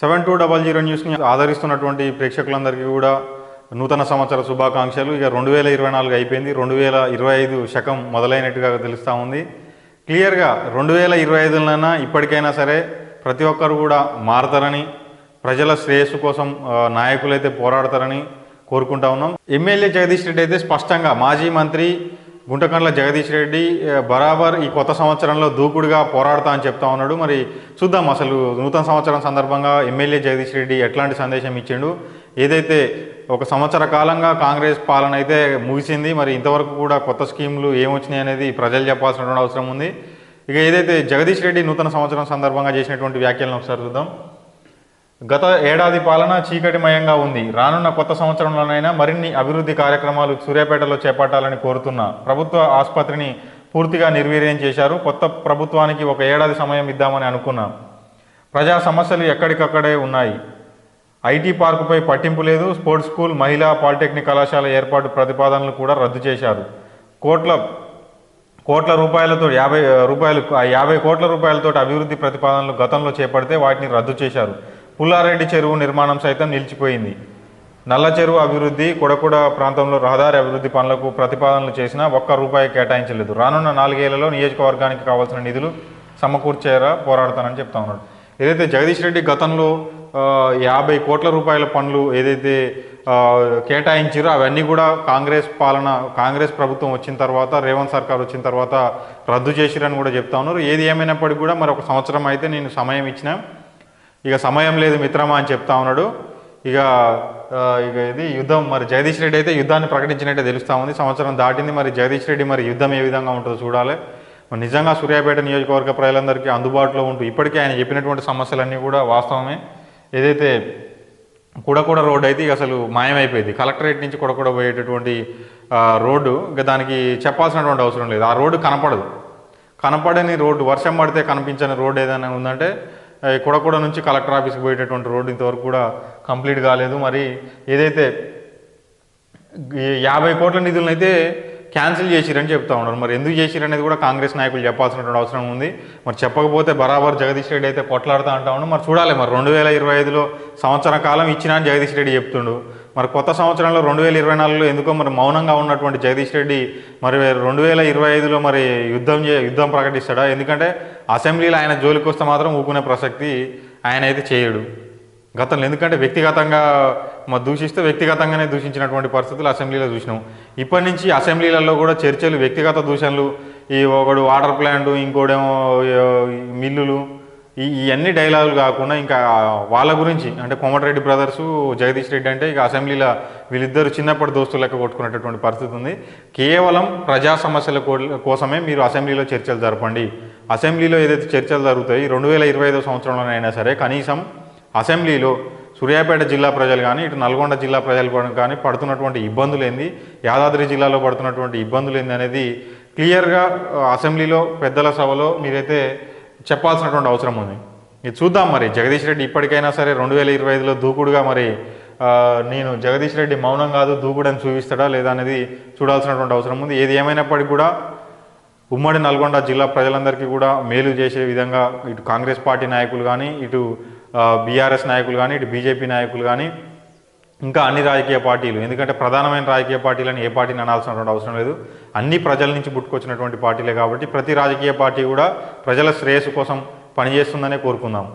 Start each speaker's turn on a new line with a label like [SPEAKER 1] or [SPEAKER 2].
[SPEAKER 1] Seven two double zero న్యూస్ని ఆదరిస్తున్నటువంటి ప్రేక్షకులందరికీ కూడా నూతన సంవత్సర శుభాకాంక్షలు. ఇక రెండు వేల ఇరవై నాలుగు అయిపోయింది. రెండు వేల ఇరవై ఐదు శకం మొదలైనట్టుగా తెలుస్తూ ఉంది. క్లియర్గా రెండు వేల ఇరవై ఐదులైనా ఇప్పటికైనా సరే ప్రతి ఒక్కరు కూడా మారతారని ప్రజల శ్రేయస్సు కోసం నాయకులైతే పోరాడతారని కోరుకుంటా ఉన్నాం. ఎమ్మెల్యే జగదీష్ రెడ్డి అయితే స్పష్టంగా మాజీ మంత్రి గుంటకండ్ల జగదీష్ రెడ్డి బరాబర్ ఈ కొత్త సంవత్సరంలో దూకుడుగా పోరాడతా అని చెప్తా ఉన్నాడు. మరి చూద్దాం అసలు నూతన సంవత్సరం సందర్భంగా ఎమ్మెల్యే జగదీష్ రెడ్డి ఎట్లాంటి సందేశం ఇచ్చిండు? ఏదైతే ఒక సంవత్సర కాలంగా కాంగ్రెస్ పాలన అయితే ముగిసింది మరి ఇంతవరకు కూడా కొత్త స్కీములు ఏమొచ్చినాయి అనేది ప్రజలు చెప్పాల్సినటువంటి అవసరం ఉంది. ఇక ఏదైతే జగదీష్ రెడ్డి నూతన సంవత్సరం సందర్భంగా చేసినటువంటి వ్యాఖ్యలను ఒకసారి చూద్దాం. గత ఏడాది పాలన చీకటిమయంగా ఉంది. రానున్న కొత్త సంవత్సరంలోనైనా మరిన్ని అభివృద్ధి కార్యక్రమాలు సూర్యాపేటలో చేపట్టాలని కోరుతున్నా ప్రభుత్వ ఆసుపత్రిని పూర్తిగా నిర్వీర్యం చేశారు. కొత్త ప్రభుత్వానికి ఒక ఏడాది సమయం ఇద్దామని అనుకున్నాం. ప్రజా సమస్యలు ఎక్కడికక్కడే ఉన్నాయి. ఐటీ పార్కుపై పట్టింపు లేదు. స్పోర్ట్స్ స్కూల్ మహిళా పాలిటెక్నిక్ కళాశాల ఏర్పాటు ప్రతిపాదనలు కూడా రద్దు చేశారు. కోట్ల కోట్ల రూపాయలతో యాభై రూపాయలు యాభై కోట్ల రూపాయలతో అభివృద్ధి ప్రతిపాదనలు గతంలో చేపడితే వాటిని రద్దు చేశారు. పుల్లారెడ్డి చెరువు నిర్మాణం సైతం నిలిచిపోయింది. నల్ల చెరువు అభివృద్ధి కొడకుడ ప్రాంతంలో రహదారి అభివృద్ధి పనులకు ప్రతిపాదనలు చేసినా ఒక్క రూపాయి కేటాయించలేదు. రానున్న నాలుగేళ్ళలో నియోజకవర్గానికి కావాల్సిన నిధులు సమకూర్చేరా పోరాడతానని చెప్తా ఉన్నాడు. ఏదైతే జగదీష్ రెడ్డి గతంలో యాభై కోట్ల రూపాయల పనులు ఏదైతే కేటాయించారో అవన్నీ కూడా కాంగ్రెస్ పాలన కాంగ్రెస్ ప్రభుత్వం వచ్చిన తర్వాత రేవంత్ సర్కార్ వచ్చిన తర్వాత రద్దు చేసిరని కూడా చెప్తా ఉన్నారు. ఏది ఏమైనప్పటికీ కూడా మరి ఒక సంవత్సరం అయితే నేను సమయం ఇచ్చిన ఇక సమయం లేదు మిత్రమా అని చెప్తా ఉన్నాడు. ఇక ఇక ఇది యుద్ధం మరి జగదీష్ రెడ్డి అయితే యుద్ధాన్ని ప్రకటించినట్టే తెలుస్తా ఉంది. సంవత్సరం దాటింది మరి జగదీష్ రెడ్డి మరి యుద్ధం ఏ విధంగా ఉంటుందో చూడాలి. మరి నిజంగా సూర్యాపేట నియోజకవర్గ ప్రజలందరికీ అందుబాటులో ఉంటూ ఇప్పటికే ఆయన చెప్పినటువంటి సమస్యలన్నీ కూడా వాస్తవమే. ఏదైతే కుడకూడ రోడ్డు అయితే ఇక అసలు మాయమైపోయింది. కలెక్టరేట్ నుంచి కుడకూడ పోయేటటువంటి రోడ్డు ఇక దానికి చెప్పాల్సినటువంటి అవసరం లేదు. ఆ రోడ్డు కనపడదు. కనపడని రోడ్డు వర్షం పడితే కనిపించని రోడ్డు ఏదైనా ఉందంటే కుడకూడ నుంచి కలెక్టర్ ఆఫీస్కి పోయేటటువంటి రోడ్డు ఇంతవరకు కూడా కంప్లీట్ కాలేదు. మరి ఏదైతే యాభై కోట్ల నిధులను అయితే క్యాన్సిల్ చేసిరని చెప్తా ఉన్నారు. మరి ఎందుకు చేసిరు అనేది కూడా కాంగ్రెస్ నాయకులు చెప్పాల్సినటువంటి అవసరం ఉంది. మరి చెప్పకపోతే బరాబర్ జగదీష్ రెడ్డి అయితే కొట్లాడుతూ అంటా ఉన్నాడు మరి చూడాలి మరి రెండు వేల ఇరవై ఐదులో సంవత్సర కాలం ఇచ్చినా అని జగదీష్ రెడ్డి చెప్తుండు. మరి కొత్త సంవత్సరంలో రెండు వేల ఇరవై నాలుగులో ఎందుకో మరి మౌనంగా ఉన్నటువంటి జగదీష్ రెడ్డి మరి రెండు వేల ఇరవై ఐదులో మరి యుద్ధం చే యుద్ధం ప్రకటిస్తాడా? ఎందుకంటే అసెంబ్లీలో ఆయన జోలికి వస్తే మాత్రం ఊకునే ప్రసక్తి ఆయన అయితే చేయడు. గతంలో ఎందుకంటే వ్యక్తిగతంగా మా దూషిస్తే వ్యక్తిగతంగానే దూషించినటువంటి పరిస్థితులు అసెంబ్లీలో చూసినాం. ఇప్పటి నుంచి అసెంబ్లీలలో కూడా చర్చలు వ్యక్తిగత దూషణలు ఈ ఒకడు వాటర్ ప్లాంట్ ఇంకోడేమో మిల్లులు ఈ ఇవన్నీ డైలాగులు కాకుండా ఇంకా వాళ్ళ గురించి అంటే కోమటిరెడ్డి బ్రదర్స్ జగదీష్ రెడ్డి అంటే ఇక అసెంబ్లీలో వీళ్ళిద్దరు చిన్నప్పటి దోస్తులు లెక్క కొట్టుకునేటటువంటి పరిస్థితి ఉంది. కేవలం ప్రజా సమస్యల కోసమే మీరు అసెంబ్లీలో చర్చలు జరపండి. అసెంబ్లీలో ఏదైతే చర్చలు జరుగుతాయి రెండు వేల ఇరవై ఐదో సంవత్సరంలోనైనా సరే కనీసం అసెంబ్లీలో సూర్యాపేట జిల్లా ప్రజలు కానీ ఇటు నల్గొండ జిల్లా ప్రజలు కానీ పడుతున్నటువంటి ఇబ్బందులు ఏంది? యాదాద్రి జిల్లాలో పడుతున్నటువంటి ఇబ్బందులు ఏంది అనేది క్లియర్గా అసెంబ్లీలో పెద్దల సభలో మీరైతే చెప్పాల్సినటువంటి అవసరం ఉంది. ఇది చూద్దాం మరి. జగదీష్ రెడ్డి ఇప్పటికైనా సరే రెండు వేల ఇరవై ఐదులో దూకుడుగా మరి నేను జగదీష్ రెడ్డి మౌనం కాదు దూకుడని చూపిస్తాడా లేదా అనేది చూడాల్సినటువంటి అవసరం ఉంది. ఏది ఏమైనప్పటికీ కూడా ఉమ్మడి నల్గొండ జిల్లా ప్రజలందరికీ కూడా మేలు చేసే విధంగా ఇటు కాంగ్రెస్ పార్టీ నాయకులు కానీ ఇటు బీఆర్ఎస్ నాయకులు కానీ ఇటు బీజేపీ నాయకులు కానీ ఇంకా అన్ని రాజకీయ పార్టీలు. ఎందుకంటే ప్రధానమైన రాజకీయ పార్టీలను ఏ పార్టీని అనాల్సినటువంటి అవసరం లేదు. అన్ని ప్రజల నుంచి పుట్టుకొచ్చినటువంటి పార్టీలే కాబట్టి ప్రతి రాజకీయ పార్టీ కూడా ప్రజల శ్రేయస్సు కోసం పనిచేస్తుందనే కోరుకుందాం.